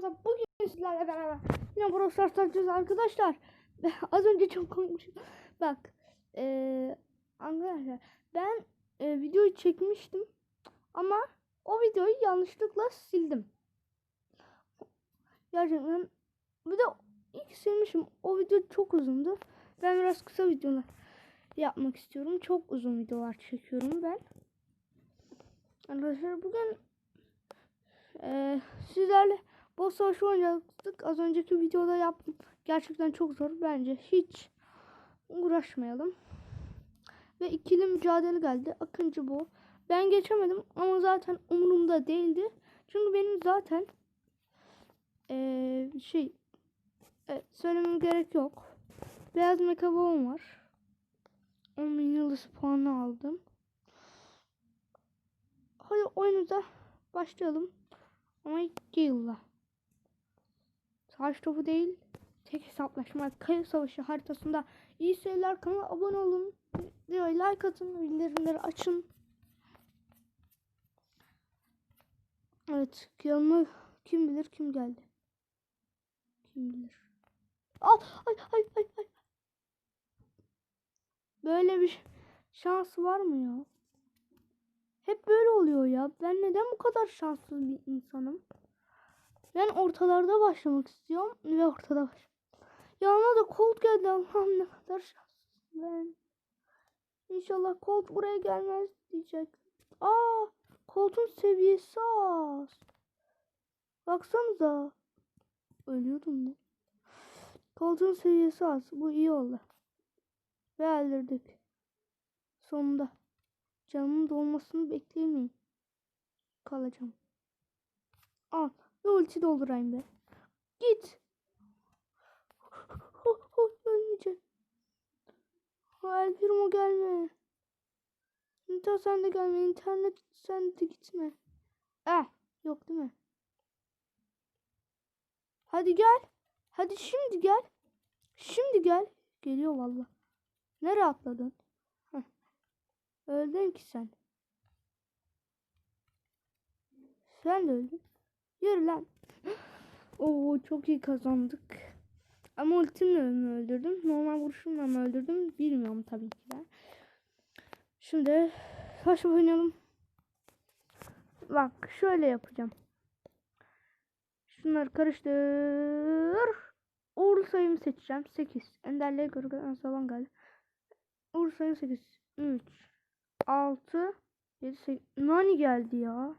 kanalımıza bugün sizlerle beraber yine Brawl arkadaşlar. Az önce çok konuştum. Bak eee arkadaşlar ben e, videoyu çekmiştim ama o videoyu yanlışlıkla sildim. Gerçekten bir de ilk silmişim. O video çok uzundu. Ben biraz kısa videolar yapmak istiyorum. Çok uzun videolar çekiyorum ben. Arkadaşlar bugün ee, sizlerle boss savaşı oynayacaktık. Az önceki videoda yaptım. Gerçekten çok zor. Bence hiç uğraşmayalım. Ve ikili mücadele geldi. Akıncı bu. Ben geçemedim ama zaten umurumda değildi. Çünkü benim zaten ee, şey evet, söylemem gerek yok. Beyaz mekabon var. 10 bin yıldız puanı aldım. Hadi oyunumuza başlayalım. Ama iki yılla. Savaş topu değil. Tek hesaplaşma kaya savaşı haritasında iyi seyirler kanala abone olun. Like atın. Bildirimleri açın. Evet. Yanıma kim bilir kim geldi. Kim bilir. Al, ay, ay, ay, ay. Böyle bir şans var mı ya? Hep böyle oluyor ya. Ben neden bu kadar şanssız bir insanım? Ben ortalarda başlamak istiyorum ve ortada baş. Yanına da Colt geldi Allah'ım ne kadar şanssız ben. İnşallah Colt buraya gelmez diyecek. Aa, Colt'un seviyesi az. Baksanıza. Ölüyordum ne? Colt'un seviyesi az. Bu iyi oldu. Ve öldürdük. Sonunda. Canımın dolmasını bekleyemeyin. Kalacağım. Al. Ve ulti doldurayım be. Git. Oh, oh, ölmeyeceğim. El Primo gelme. İnternet sen de gelme. İnternet sen de gitme. Eh. Yok değil mi? Hadi gel. Hadi şimdi gel. Şimdi gel. Geliyor valla. Nereye atladın? Heh. Öldün ki sen. Sen de öldün. Yürü lan. Oo çok iyi kazandık. Ama ultimle mi öldürdüm? Normal vuruşumla mı öldürdüm? Bilmiyorum tabii ki de. Şimdi savaş oynayalım. Bak şöyle yapacağım. Şunları karıştır. Uğurlu sayımı seçeceğim. 8. Enderliğe göre zaman geldi. Uğurlu sayım 8. 3. 6. 7. 8. Nani geldi ya.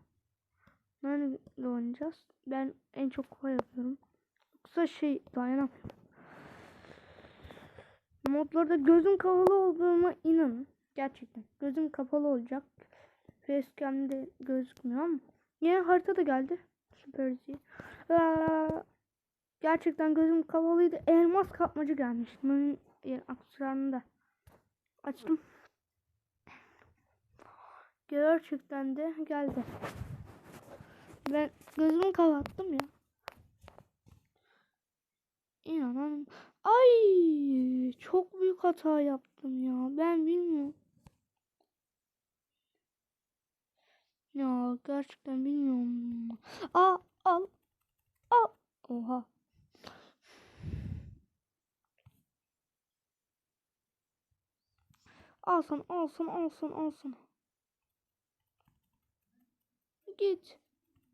İle oynayacağız. Ben en çok kolay yapıyorum. Yoksa şey dayanamıyorum. Modlarda gözüm kapalı olduğuma inanın. Gerçekten. Gözüm kapalı olacak. Facecam'de gözükmüyor ama. Yine harita da geldi. Süper Z. Gerçekten gözüm kapalıydı. Elmas kapmacı gelmiş. Bunun aksesuarını da açtım. Gerçekten de geldi. Ben gözümü kapattım ya. İnanamıyorum. Ay çok büyük hata yaptım ya. Ben bilmiyorum. Ya gerçekten bilmiyorum. Aa al. Al. Oha. Alsın alsın alsın alsın. Git.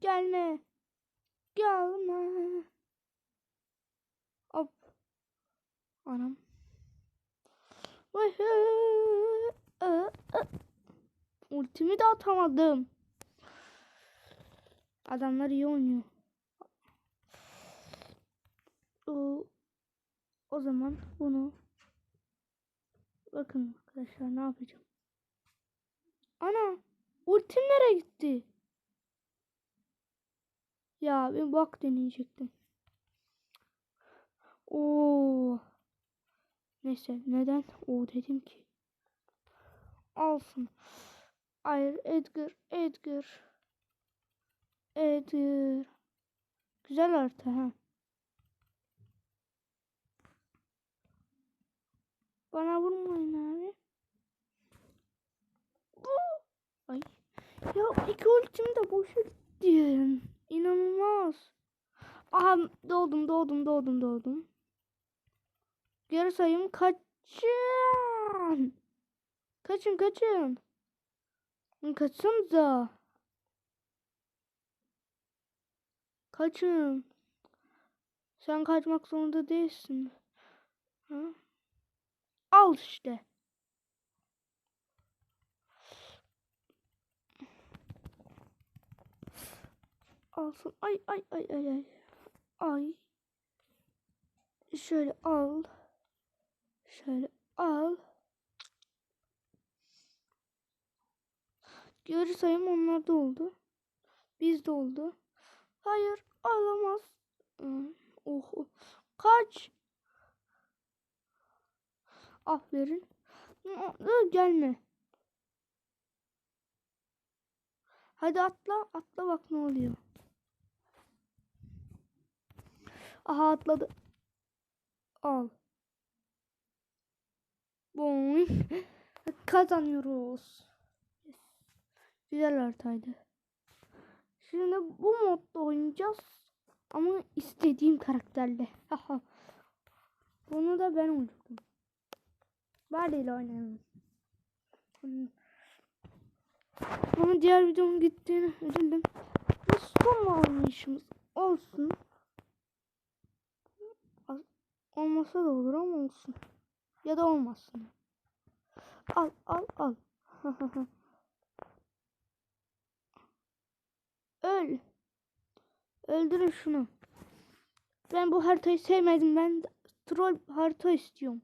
Gelme. Gelme. Hop. Anam. Vay Ultimi de atamadım. Adamlar iyi oynuyor. O, o zaman bunu bakın arkadaşlar ne yapacağım. Ana ultim nereye gitti? Ya ben bak deneyecektim. Oo. Neyse neden o dedim ki. Alsın. Hayır Edgar Edgar. Edgar. Güzel harita ha. Bana vurmayın abi. Ay. Ya iki ultim de boşa gitti. İnanılmaz. Aha doğdum doğdum doğdum doğdum. Geri sayım kaçın. Kaçın kaçın. Kaçsanıza. Kaçın. Sen kaçmak zorunda değilsin. Ha? Al işte. Alsın. Ay ay ay ay ay. Ay. Şöyle al. Şöyle al. Geri sayım onlarda oldu. Bizde oldu. Hayır alamaz. Hmm, Oh. oh. Kaç. Aferin. Gelme. Hadi atla. Atla bak ne oluyor. Aha atladı. Al. Boing. Kazanıyoruz. Güzel haritaydı. Şimdi bu modda oynayacağız. Ama istediğim karakterle. Bunu da ben uydurdum. Bari ile oynayalım. Ama diğer videomun gittiğini üzüldüm. Bu son oynayışımız olsun. Olmasa da olur ama olsun. Ya da olmasın. Al al al. Öl. Öldürün şunu. Ben bu haritayı sevmedim. Ben troll harita istiyorum.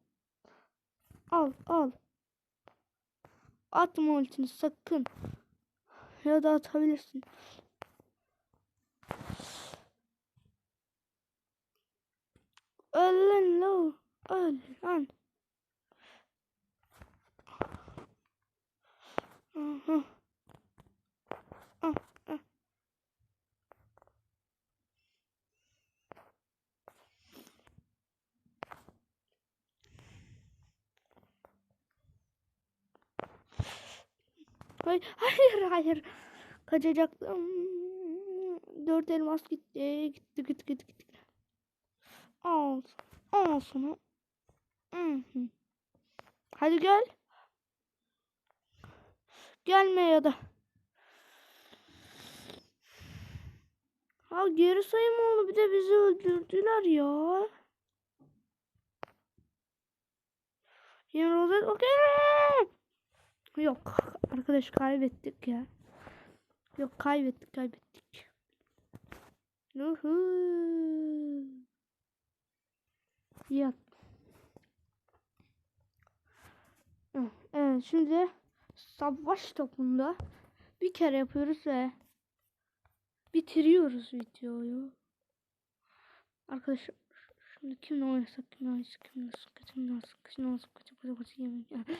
Al al. Atma ultini sakın. Ya da atabilirsin. Öl lan. Öl lan. Aha. Ah, ah. Hayır, hayır, hayır. Kaçacaktım. Dört elmas gitti. Gitti, gitti, gitti, gitti. Al. Al sana. Hı hı. Hadi gel. Gelme ya da. Ha geri sayım oldu. Bir de bizi öldürdüler ya. Yine rozet okey. Yok. Arkadaş kaybettik ya. Yok kaybettik kaybettik. Yuhu. Ya. Evet şimdi savaş topunda bir kere yapıyoruz ve bitiriyoruz videoyu. Arkadaşlar şimdi kimle oynasak kimle oynasak kimle oynasak kimle oynasak kimle oynasak kimle oynasak kimle oynasak.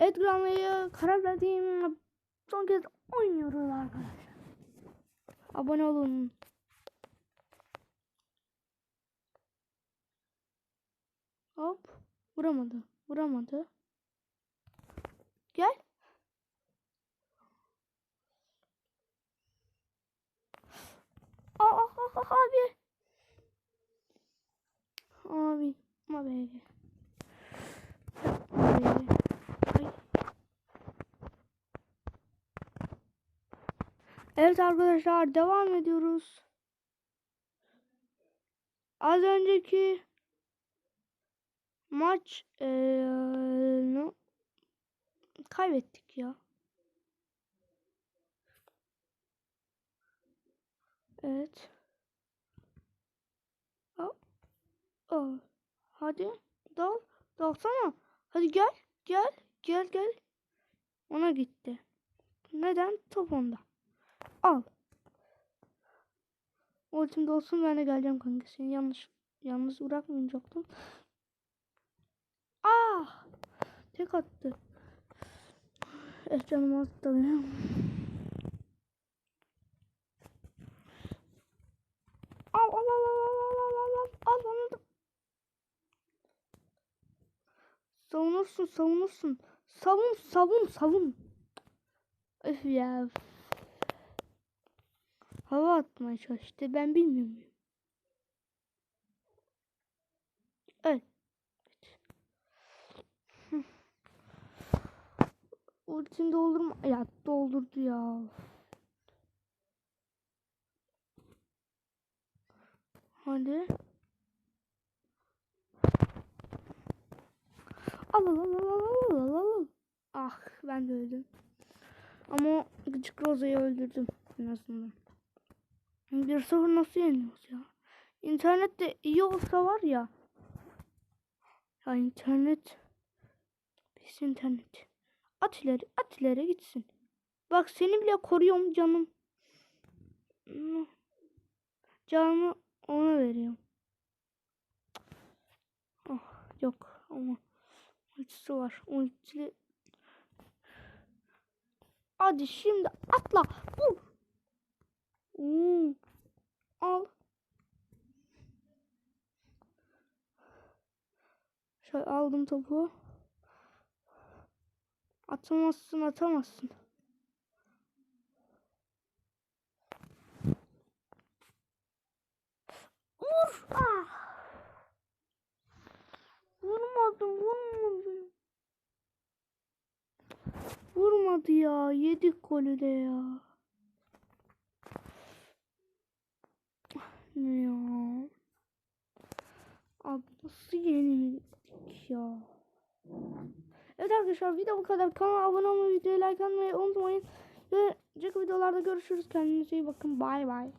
Edgar'la karar verdiğim son kez oynuyoruz arkadaşlar. Abone olun. Hop. Vuramadı. Vuramadı. Gel. Aa, aa, aa, abi. Abi. Abi. Abi. Ay. Evet arkadaşlar devam ediyoruz. Az önceki maç no, kaybettik ya. Evet. Hop. Oh. Hadi dal. Dalsana. Hadi gel. Gel. Gel gel. Ona gitti. Neden? Top onda. Al. Ultimde olsun ben de geleceğim kanka. Seni yanlış yalnız bırakmayacaktım. Ah! Tek attı. Eh canım attı. Al al al al al al al al al anladım. Savunursun savunursun. Savun savun savun. Öf ya. Hava atmaya çalıştı. Ben bilmiyor muyum? Evet. Hı. Ultini doldurma. Ya doldurdu ya. Hadi. Al al al al al al al. Ah ben de öldüm. Ama gıcık Roza'yı öldürdüm en azından. Bir sıfır nasıl yeniyoruz ya? İnternette iyi olsa var ya. Ya internet. Pis internet. At ileri, at ileri gitsin. Bak seni bile koruyorum canım. Canımı ona veriyorum. Oh, yok ama ultisi var. Ultili. Hadi şimdi atla. Vur. Hmm. Al. Şöyle aldım topu. Atamazsın atamazsın. Vur. Ah. Vurmadım vurmadım. Vurmadı ya. Yedik golü de ya. Ya? Abi nasıl yenildik ya? Evet arkadaşlar video bu kadar. Kanala abone olmayı, videoyu like atmayı unutmayın. Ve önceki videolarda görüşürüz. Kendinize iyi bakın. Bay bay.